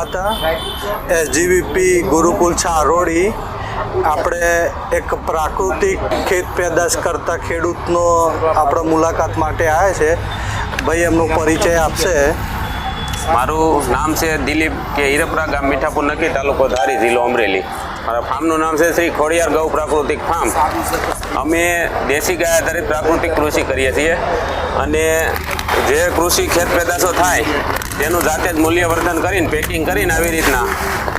માતા એસજીવીપી ગુરુકુલ છારોડી આપણે એક પ્રાકૃતિક ખેત પેદાશ કરતા ખેડૂતનો આપણે મુલાકાત માટે આવે છે. ભાઈ, એમનો પરિચય આપશે. મારું નામ છે દિલીપ કે હીરપરા ગામ મીઠાપુર નક્કી તાલુકો ધારી જિલ્લો અમરેલી. મારા ફાર્મનું નામ છે શ્રી ખોડિયાર ગૌ પ્રાકૃતિક ફાર્મ અમે દેશી ગાય આધારિત પ્રાકૃતિક કૃષિ કરીએ છીએ. અને જે કૃષિ ખેત પેદાશો થાય, તેનું જાતે જ મૂલ્યવર્ધન કરીને પેકિંગ કરીને આવી રીતના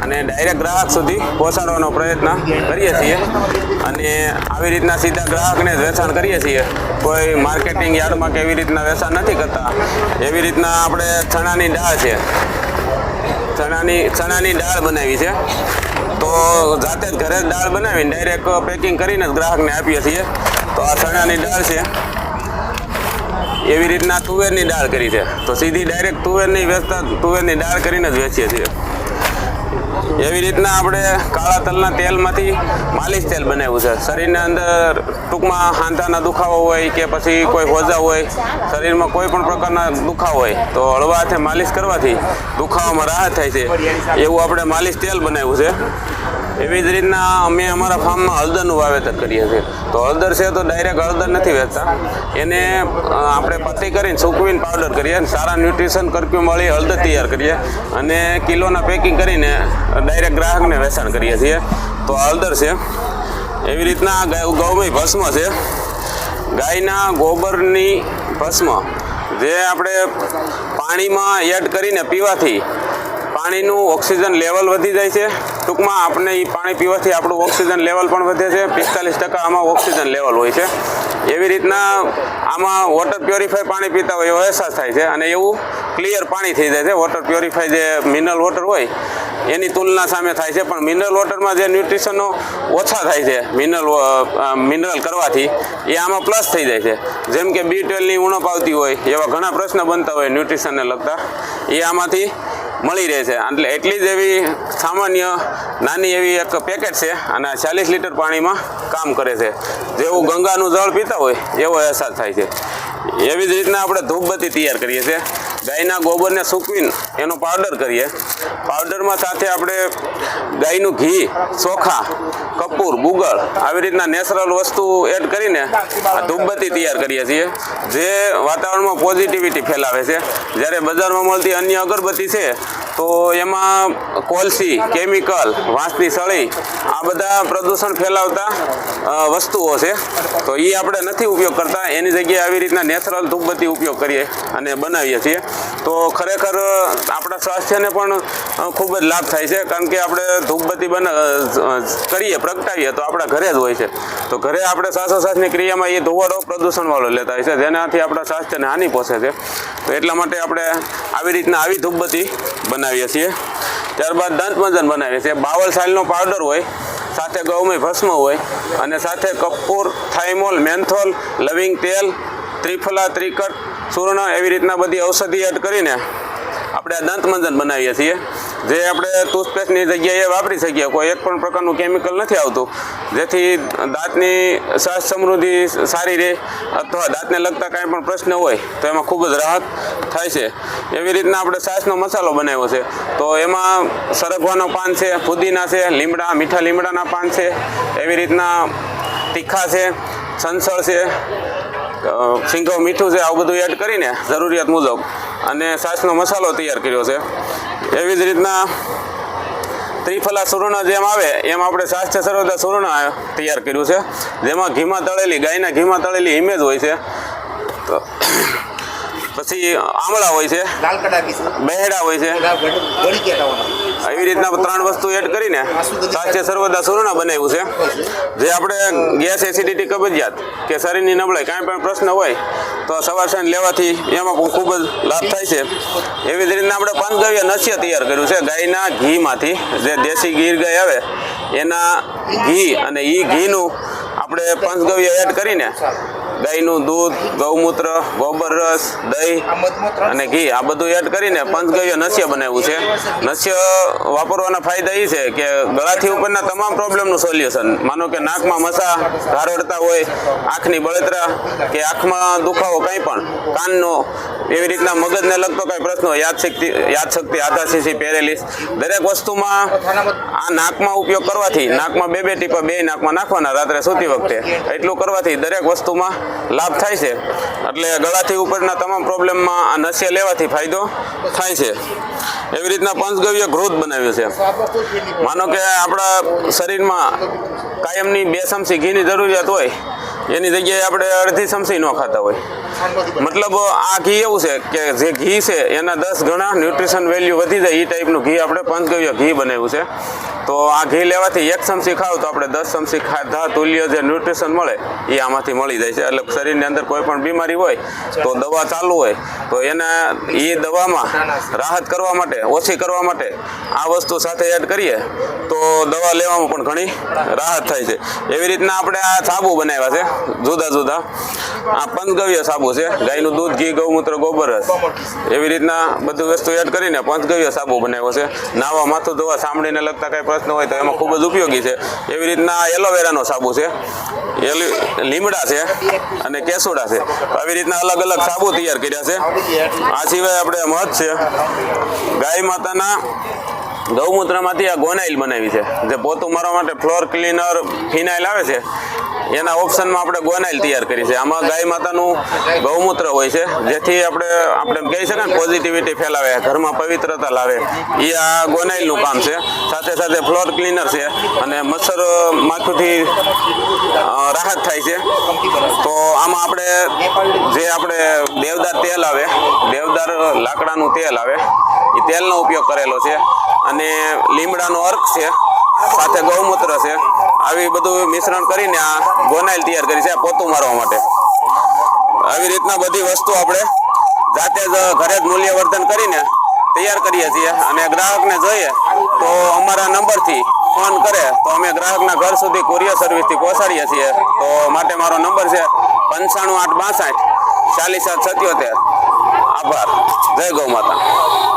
અને ડાયરેક્ટ ગ્રાહક સુધી પહોંચાડવાનો પ્રયત્ન કરીએ છીએ. અને આવી રીતના સીધા ગ્રાહકને જ વેચાણ કરીએ છીએ. કોઈ માર્કેટિંગ યાર્ડમાં કે એવી રીતના વેચાણ નથી કરતા. એવી રીતના આપણે ચણાની દાળ છે. ચણાની ચણાની દાળ બનાવી છે. જાતે જ ઘરે દાળ બનાવીને ડાયરેક્ટ પેકિંગ કરીને જ ગ્રાહકને આપીએ છીએ. તો આ ચણાની દાળ છે. એવી રીતના તુવેરની દાળ કરી છે. તો સીધી ડાયરેક્ટ તુવેરની વેચતા તુવેરની દાળ કરીને જ વેચીએ છીએ. એવી રીતના આપણે કાળા તલના તેલમાંથી માલિશ તેલ બનાવ્યું છે. શરીરના અંદર ટૂંકમાં હાંધાના દુખાવો હોય કે પછી કોઈ હોજા હોય, શરીરમાં કોઈ પણ પ્રકારના દુખાવો હોય, તો હળવા હાથે માલિશ કરવાથી દુખાવામાં રાહત થાય છે. એવું આપણે માલિશ તેલ બનાવ્યું છે. એવી જ રીતના અમે અમારા ફાર્મમાં હળદરનું વાવેતર કરીએ છીએ. તો હળદર છે તો ડાયરેક્ટ હળદર નથી વેચતા. એને આપણે પત્તી કરીને સૂકવીને પાવડર કરીએ અને સારા ન્યુટ્રિશન કરક્યુમ વાળી હળદર તૈયાર કરીએ અને કિલોના પેકિંગ કરીને ડાયરેક્ટ ગ્રાહકને વેચાણ કરીએ છીએ. તો હળદર છે. એવી રીતના ગૌમય ભસ્મ છે. ગાયના ગોબરની ભસ્મ જે આપણે પાણીમાં એડ કરીને પીવાથી પાણીનું ઓક્સિજન લેવલ વધી જાય છે. ટૂંકમાં આપણે એ પાણી પીવાથી આપણું ઓક્સિજન લેવલ પણ વધે છે. પિસ્તાલીસ ટકા આમાં ઓક્સિજન લેવલ હોય છે. એવી રીતના આમાં વોટર પ્યોરિફાય પાણી પીતા હોય એવો અહેસાસ થાય છે અને એવું ક્લિયર પાણી થઈ જાય છે. વોટર પ્યોરિફાય જે મિનરલ વોટર હોય, એની તુલના સામે થાય છે. પણ મિનરલ વોટરમાં જે ન્યુટ્રિશનો ઓછા થાય છે મિનરલ મિનરલ કરવાથી, એ આમાં પ્લસ થઈ જાય છે. જેમ કે બી ટ્વેલ્વની ઉણપ આવતી હોય, એવા ઘણા પ્રશ્ન બનતા હોય ન્યુટ્રિશનને લગતા. એ આમાંથી મળી રહે છે. એટલે એટલી જ એવી સામાન્ય, નાની એવી એક પેકેટ છે અને ચાલીસ લીટર પાણીમાં કામ કરે છે. જેવું ગંગાનું જળ પીતા હોય, એવો અહેસાસ થાય છે. એવી જ રીતના આપણે ધૂપબત્તી તૈયાર કરીએ છીએ. ગાયના ગોબરને સૂકવીને એનો પાવડર કરીએ. પાવડરમાં સાથે આપણે ગાયનું ઘી ચોખા કપૂર, ગુગળ આવી રીતના નેચરલ વસ્તુ એડ કરીને ધૂપબત્તી તૈયાર કરીએ છીએ. જે વાતાવરણમાં પોઝિટિવિટી ફેલાવે છે. જ્યારે બજારમાં મળતી અન્ય અગરબત્તી છે તો એમાં કોલસી, કેમિકલ, વાંસની સળી, આ બધા પ્રદૂષણ ફેલાવતા વસ્તુઓ છે. તો એ આપણે નથી ઉપયોગ કરતા. એની જગ્યાએ આવી રીતના નેચરલ ધૂપબત્તી ઉપયોગ કરીએ અને બનાવીએ છીએ. તો ખરેખર આપણા સ્વાસ્થ્યને પણ ખૂબ જ લાભ થાય છે. કારણ કે આપણે ધૂપબત્તી બના કરીએ, પ્રગટાવીએ, તો આપણા ઘરે જ હોય છે. તો ઘરે આપણે શ્વાસોશ્વાસની ક્રિયામાં એ ધુવાડો પ્રદૂષણવાળો લેતા હોય છે. જેનાથી આપણા સ્વાસ્થ્યને હાનિ પહોંચે છે. તો એટલા માટે આપણે આવી રીતના આવી ધૂપબત્તી બનાવીએ છીએ. ત્યારબાદ દંતમંજન બનાવીએ છીએ. બાવલ સાઇલનો પાવડર હોય, સાથે ગૌમય ભસ્મ હોય, અને સાથે કપૂર, થાઇમોલ, મેન્થોલ, લવિંગ તેલ, ત્રિફલા, ત્રિકટ ચૂર્ણ એવી રીતના બધી ઔષધિ એડ કરીને આપણે આ દંતમંજન બનાવીએ છીએ. જે આપણે ટૂથપેસ્ટની જગ્યાએ વાપરી શકીએ, કોઈ એક પણ પ્રકારનું કેમિકલ નથી આવતું. જેથી દાંતની શ્વાસ સમૃદ્ધિ સારી રહે અથવા દાંતને લગતા કાંઈ પણ પ્રશ્ન હોય, તો એમાં ખૂબ જ રાહત થાય છે. એવી રીતના આપણે છાશનો મસાલો બનાવ્યો છે. તો એમાં સરગવાનો પાન છે, ફુદીના છે, લીમડા, મીઠા લીમડાના પાન છે, એવી રીતના તીખા છે, સંસળ છે સિંગો મીઠું છે, આવું બધું એડ કરીને જરૂરિયાત મુજબ અને છાશનો મસાલો તૈયાર કર્યો છે. એવી જ રીતના ત્રિફલા સુરણ જેમ આવે એમ આપણે સ્વાસ્થ્ય સર્વદા સુરણ તૈયાર કર્યું છે. જેમાં ઘીમાં તળેલી ગાયના ઘીમાં તળેલી ઇમેજ હોય છે. તો પછી આમળા હોય છે. બહેડા હોય છે. એવી રીતના ત્રણ વસ્તુ એડ કરીને સાચે સર્વદા સૂર્ણ બનાવ્યું છે. જે આપણે ગેસ એસિડિટી કબજિયાત કે શરીરની નબળાઈ, કાંઈ પણ પ્રશ્ન હોય, તો સવાર સાંજ લેવાથી એમાં ખૂબ જ લાભ થાય છે. એવી જ રીતના આપણે પંચગવ્ય નસ્ય તૈયાર કર્યું છે. ગાયના ઘીમાંથી જે દેશી ગીર ગાય આવે, એના ઘી અને એ ઘીનું આપણે પંચગવ્ય એડ કરીને ગાયનું દૂધ, ગૌમૂત્ર, ગોબર રસ, દહીં અને ઘી, આ બધું એડ કરીને પંચગવ્ય નસ્ય બનાવ્યું છે. નસ્ય વાપરવાના ફાયદા એ છે કે ગળાથી ઉપરના તમામ પ્રોબ્લેમનું સોલ્યુશન માનો કે નાકમાં મસા ધારડતા હોય, આંખની બળતરા કે આંખમાં દુખાવો કંઈ પણ, કાનનો, એવી રીતના મગજને લગતો કંઈ પ્રશ્ન યાદશક્તિ યાદશક્તિ આધાશીસી પેરેલિસ દરેક વસ્તુમાં આ નાકમાં ઉપયોગ કરવાથી, નાકમાં બે બે ટીપા બે નાકમાં નાખવાના રાત્રે સૂતી વખતે. એટલું કરવાથી દરેક વસ્તુમાં લાભ થાય છે. એટલે ગળાથી ઉપરના તમામ પ્રોબ્લેમમાં આ નસ્ય લેવાથી ફાયદો થાય છે. એવી રીતના પંચગવ્ય ગ્રોથ બનાવ્યું છે. માનો કે આપણા શરીરમાં કાયમની બે ચમચી ઘીની જરૂરિયાત હોય, એની જગ્યાએ આપણે અડધી ચમચી ન ખાતા હોય. મતલબ આ ઘી એવું છે કે જે ઘી છે, એના દસ ગણા ન્યુટ્રિશન વેલ્યુ વધી જાય એ ટાઈપનું ઘી આપણે પંચગવ્ય ઘી બનાવ્યું છે. તો આ ઘી લેવાથી એક ચમચી ખાવ તો આપણે દસ ચમચી ખાધા તુલ્ય જે ન્યુટ્રિશન મળે એ આમાંથી મળી જાય છે. એટલે શરીરની અંદર કોઈ પણ બીમારી હોય, તો દવા ચાલુ હોય, તો એને એ દવામાં રાહત કરવા માટે, ઓછી કરવા માટે આ વસ્તુ સાથે એડ કરીએ, તો દવા લેવામાં પણ ઘણી રાહત થાય છે. એવી રીતના આપણે આ સાબુ બનાવ્યા છે, જુદા જુદા. આ પંચગવ્ય સાબુ છે. ગાયનું દૂધ, ઘી, ગૌમૂત્ર ગોબર રસ એવી રીતના બધું વસ્તુ એડ કરીને પંચગવ્ય સાબુ બનાવ્યો છે. નાવા માથું ધોવા સાંભળીને લગતા કાંઈ પ્રશ્ન હોય તો એમાં ખૂબ જ ઉપયોગી છે. એવી રીતના એલોવેરાનો સાબુ છે. લીમડા છે અને કેસુડા છે. આવી રીતના અલગ અલગ સાબુ તૈયાર કર્યા છે. આ સિવાય આપણે મધ છે. ગાય માતાના ગૌમૂત્રમાંથી આ ગોનાઇલ બનાવી છે. જે પોતું મારવા માટે ફ્લોર ક્લીનર ફિનાઇલ આવે છે, એના ઓપ્શનમાં આપણે ગોનાઇલ તૈયાર કરી છે. આમાં ગાય માતાનું ગૌમૂત્ર હોય છે, જેથી આપણે આપણે કહી શકાય ને પોઝિટિવિટી ફેલાવે, ઘરમાં પવિત્રતા લાવે. એ આ ગોનાઇલનું કામ છે. સાથે સાથે ફ્લોર ક્લીનર છે અને મચ્છર માથુંથી રાહત થાય છે. તો આમાં આપણે જે આપણે દેવદાર તેલ આવે, દેવદાર લાકડાનું તેલ આવે એ તેલનો ઉપયોગ કરેલો છે. અને લીમડાનો અર્ક છે, સાથે ગૌમૂત્ર છે. આવી બધું મિશ્રણ કરીને આ ગોનાઇલ તૈયાર કરી છે આ પોતું મારવા માટે. આવી રીતના બધી વસ્તુ આપણે જાતે જ ઘરે જ મૂલ્યવર્ધન કરીને તૈયાર કરીએ છીએ. અને ગ્રાહકને જોઈએ તો અમારા નંબરથી ફોન કરે તો અમે ગ્રાહકના ઘર સુધી કુરિયર સર્વિસથી પહોંચાડીએ છીએ. તો માટે મારો નંબર છે પંચાણું આઠ બાસઠ ચાલીસ સાત સત્યોતેર. આભાર. જય ગૌ માતા.